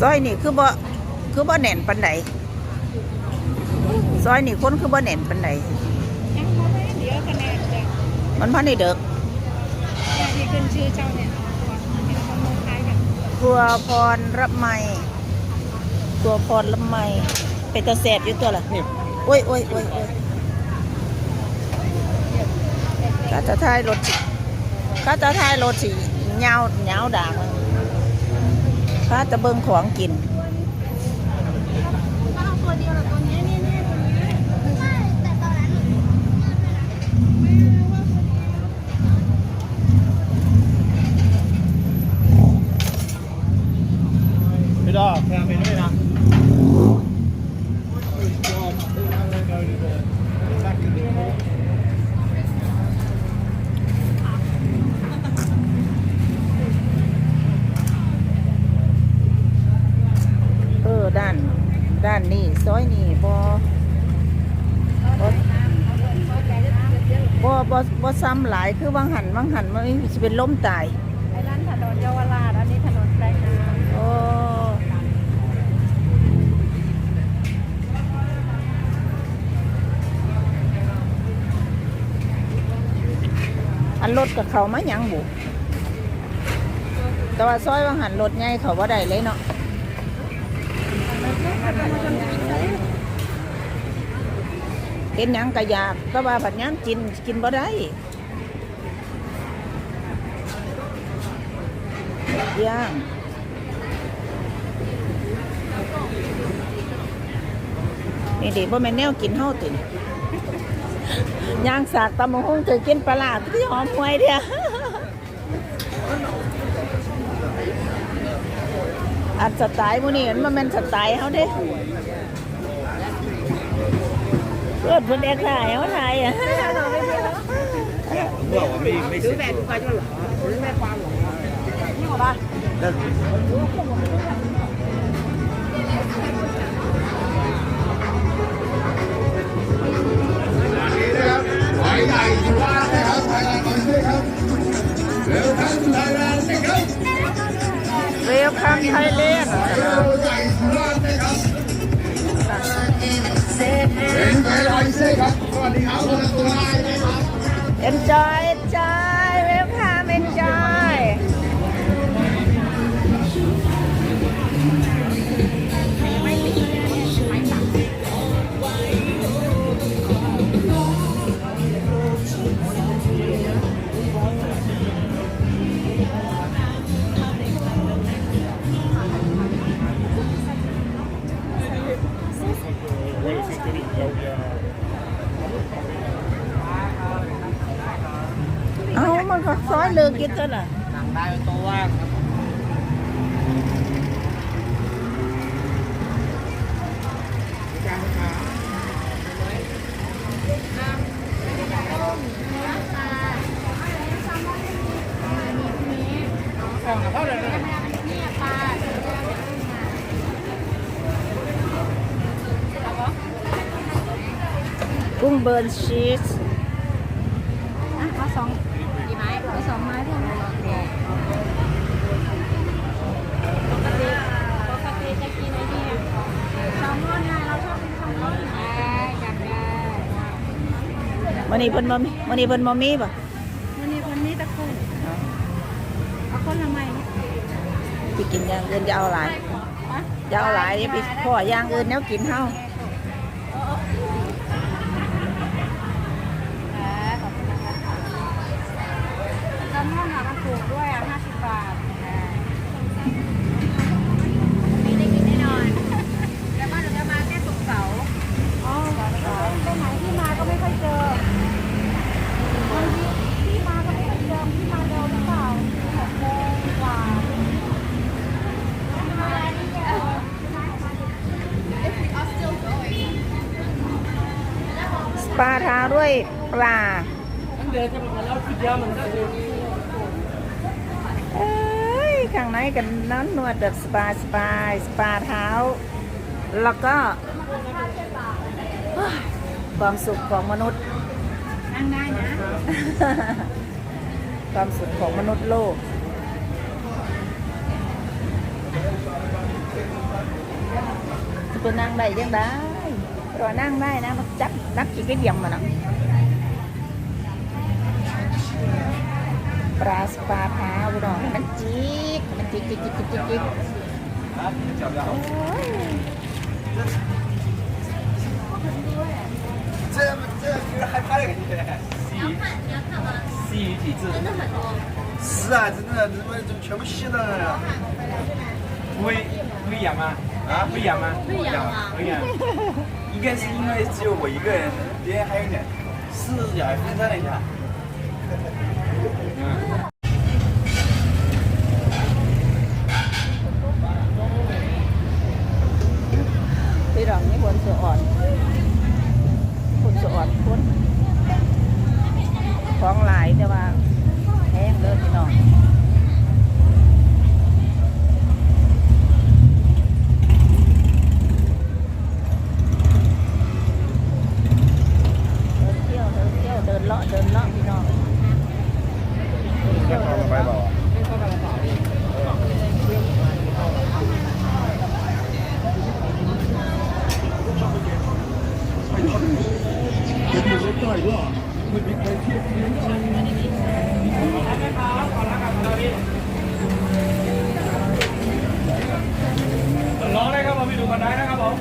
ซอยนี่คือบ่คือบ่แน่นปานใดซอยนี่คนคือบ่แน่นปานใดยังบ่ได้เดี๋ยวคะแนนจ้ะมันพอในเด็กแต่ที่ขึ้นชื่อเจ้าเนี่ยเห็นคนมองคล้ายกันครัวพรรับไมครัวพรรับไมเป็นตาแสบอยู่ตัวล่ะนี่โอ้ยโอ้ยโอ้ยโอ้ยกาจะทายรถสิกาจะทายรถสิเหงาเหงาด่าง มันกาจะเบิ่งของกินก็เอาตัวเดียวแหละตัวนี้นี่นี่ตัวนี้ใช่แต่ตอนนั้นไม่ได้แค่เป็นด้วยนะ เออด้าน ด้านนี้ซอยนี้บ่บ่บ่บ่บ่ซ้ำหลายคือวังหันวังหันมันสิเป็นล้มตายไอ้ร้านถนนเยาวราชอันนี้ถนนแปลงนาโอ้อันรถกับเขามาหยังบุแต่ว่าซอยวังหันรถใหญ่เขาว่าได้เลยเนาะ เห็นหยังกะอยากก็ว่าผัดยังกินกินบ่ได้ย่างนี่เดิบ่แม่นแนวกินเฮาติย่างสากตำมะฮงเธอกินปลาร้าที่หอมหวยเดียว อันสไตล์มื้อนี้มันบ่แม่นสไตล์เฮาเด้เพื่อนเพิ่นเอ็กถ่ายเฮาถ่ายอะบอกว่าไม่ไม่ซื้อแบบห มไทยแลนด์เร็วใหญ่สุราษฎร์นะครับเอ็นจอยแลนด์เซ่ครับสวัสดีครับคนละตั เอามันก็ซอยเลือกินเท่าน่ะหนังได้ตัวว่างครับกุ้งเบิร์นชีส อะเอาสองกี่ไม้เอาสองไม้เท่านั้นปกติปกติจะกินไอ้นี่แซลมอนไงเราชอบกินแซลมอนได้จัดได้ วันนี้เพิ่นบ่มีวันนี้เพิ่นบ่มีป่ะวันนี้วันนี้ตะคุ่งเอาคนละไม้เนี่ยพี่กินอย่างอื่นจะเอาหลายอะจะเอาหลายเดี๋ยวพี่พ่ออย่างอื่นแนวกินเฮาอ่าขอบคุณนะคะแซลมอนอะมันถูกด้วยอะ50บาทอ่ามีได้กินแน่นอนแล้วก็เดี๋ยวจะมาแค่ศุกร์เสาร์อ๋อไปไหนที่มาก็ไม่ค่อยเจอบางทีที่มาก็ไม่ค่อยเจอที่มาเร็วหรือเปล่าหกโมงกว่า สปาด้วยปลามันเดินจะมาแล้วคิดเยอะมันก็เลยเอ้ยข้างในกันนอนนวดแบบสปาสปาสปาเท้า แล้วก็ความสุขของมนุษย์นั่งได้นะ ความสุขของมนุษย์โลกตัวนั่งได้ยังได้ รอนั่งได้นะมันจับนักกี่ก็เยี่ยมมันอ่ะปลาสปาเท้าพี่น้องมันจิกมันจิกจิกจิกจิกจิกจิกโอ้ย 这这就是害怕的感觉。你要看你要看吗？西语体质。真的很多。是啊，真的，怎么怎么全部吸到了？不会不会痒吗？ 啊，不痒吗？不痒啊会痒。应该是因为只有我一个人，别人还有两四只脚还分散了一下。 ที่ยวเดินเลาะเดินเลาะพี่น้องเดินเที่ยวเดินเลาะร้องได้ครับผมพี่ดูกันได้นะครับผม